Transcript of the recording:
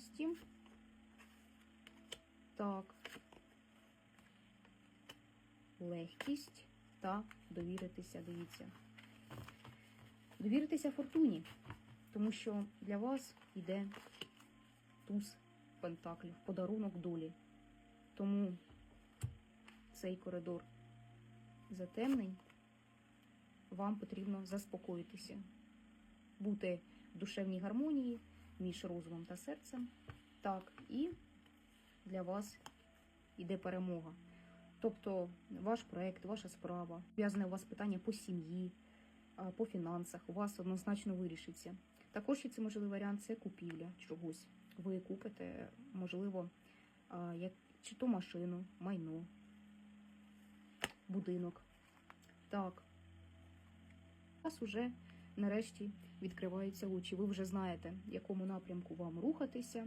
впевненості. Так. Легкість та довіритися, дивіться. Довіритися фортуні, тому що для вас йде туз пентаклів, подарунок долі. Тому цей коридор затемнень, вам потрібно заспокоїтися, бути в душевній гармонії між розумом та серцем. Так, і для вас йде перемога. Тобто ваш проект, ваша справа, зв'язане у вас питання по сім'ї, по фінансах, у вас однозначно вирішиться. Також ще це можливий варіант це купівля чогось. Ви купите, можливо, як, чи то машину, майно, будинок. Так. У вас уже нарешті відкриваються очі. Ви вже знаєте, якому напрямку вам рухатися.